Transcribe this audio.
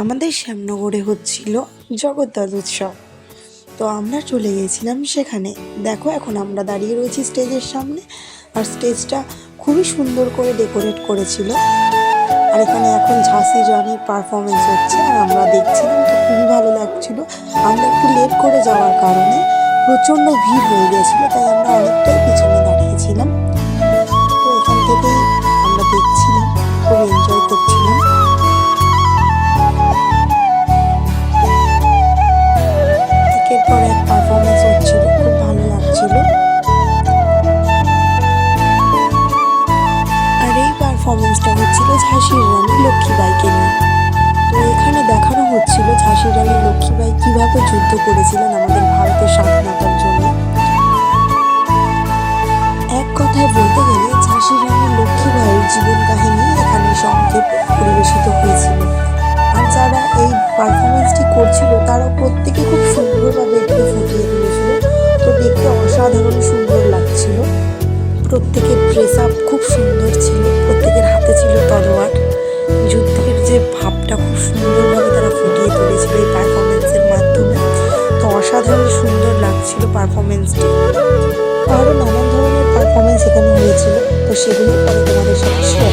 আমাদের শ্যামনগরে হচ্ছিল জগদ্ধাত উৎসব। তো আমরা চলে গিয়েছিলাম সেখানে। দেখো, এখন আমরা দাঁড়িয়ে রয়েছি স্টেজের সামনে আর স্টেজটা খুবই সুন্দর করে ডেকোরেট করেছিল। আর এখানে এখন ঝাঁসি রানীর পারফরমেন্স হচ্ছে আর আমরা দেখছিলাম তো খুবই ভালো লাগছিল। আমরা একটু লেট করে যাওয়ার কারণে প্রচণ্ড ভিড় হয়ে গিয়েছিল তাই আমরা অনেকটাই পিছনে দাঁড়িয়েছিলাম। পারফরমেন্সটা হচ্ছিল ঝাঁসির রানী লক্ষ্মীবাইকে নিয়ে। তো এখানে দেখানো হচ্ছিল ঝাঁসির রানী লক্ষ্মীবাই কীভাবে যুদ্ধ করেছিলেন আমাদের ভারতের স্বাধীনতার জন্য। এক কথায় বলতে গেলে ঝাঁসির রানী লক্ষ্মীবাইয়ের জীবন কাহিনী এখানে সংক্ষেপে পরিবেশিত হয়েছিল। আর যারা এই পারফরমেন্সটি করছিল, তারা প্রত্যেকে খুব সুন্দরভাবে এটাকে ফুটিয়ে তুলেছিল। তো দেখতে অসাধারণ সুন্দর লাগছিল। প্রত্যেকের ড্রেস আপ খুব সুন্দর ছিল। অসাধারণ সুন্দর লাগছিল পারফরমেন্সটি আরও নানান ধরনের পারফরমেন্স এখানে হয়েছিল, তো সেগুলি পরে তোমাদের সাথে শেয়ার